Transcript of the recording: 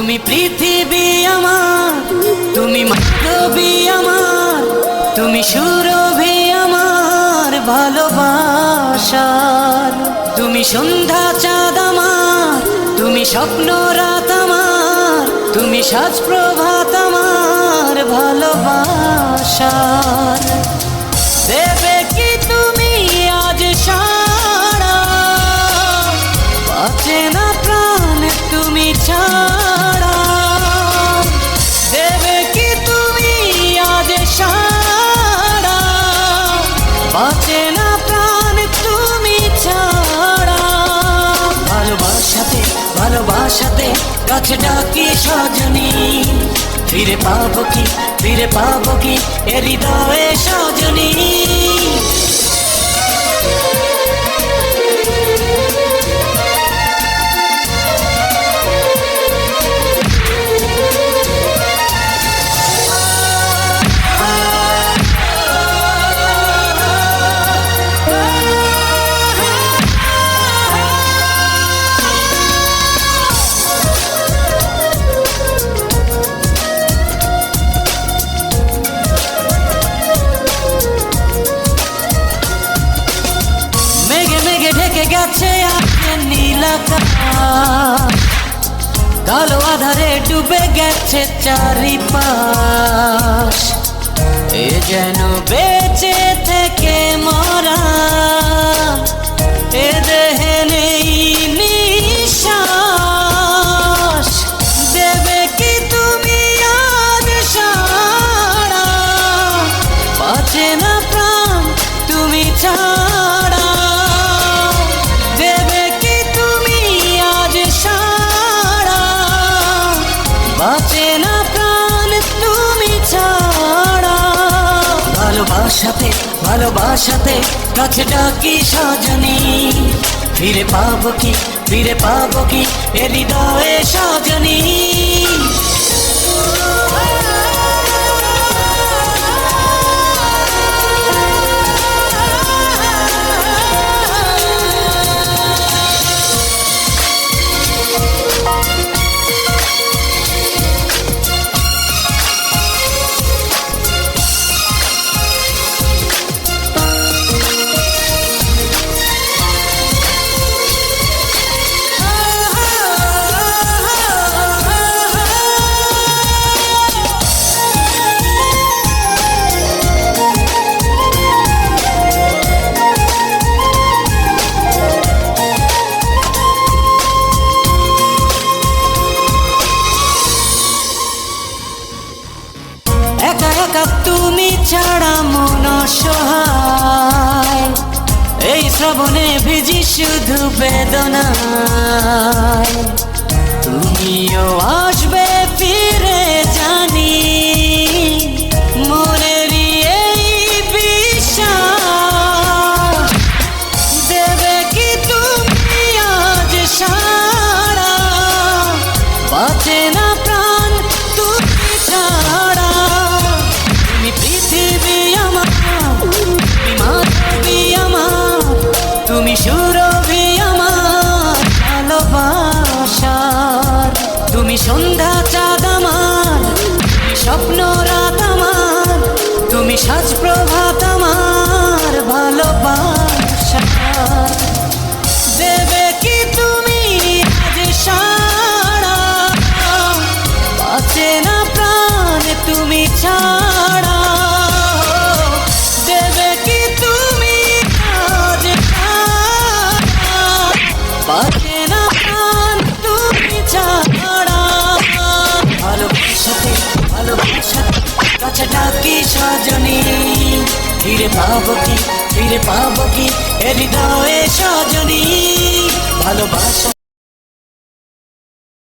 তুমি পৃথিবী আমার, তুমি মানবী আমার, তুমি সুরভি আমার ভালোবাসার। তুমি সন্ধ্যা চাঁদ আমার, তুমি স্বপ্ন রাত আমার, তুমি সাজ প্রভাত আমার ভালোবাসার। ভালোবাসাতে কাছে ডাকি সজনী। ফিরে পাবো কি ফিরে পাবো কি এ হৃদয়ে সজনী। ঢেকে গেছে আজকে নীলাকাশ কালো আধারে ডুবে গেছে চারিপাশ। এ যেন ভালোবাসাতে ভালোবাসাতে কাছে ডাকি সাজনি। ফিরে পাবো কি ফিরে পাবো কি এ হৃদয়ে সজনী। একা তুমি ছাড়া মন সহায় এই শ্রবণে ভিজি শুধু বেদনায়। তুমিও আসবে সন্ধ্যা চাঁদ আমার, স্বপ্ন রাত আমার, তুমি সাজ প্রভাত আমার ভালোবাসা। দেবে কি তুমি আজ সারা? বাঁচে না প্রাণ, তুমি ছাড়া। সজনী ফিরে পাবো কি? ফিরে পাবো কি? এ হৃদয়ে সজনী ভালোবাসা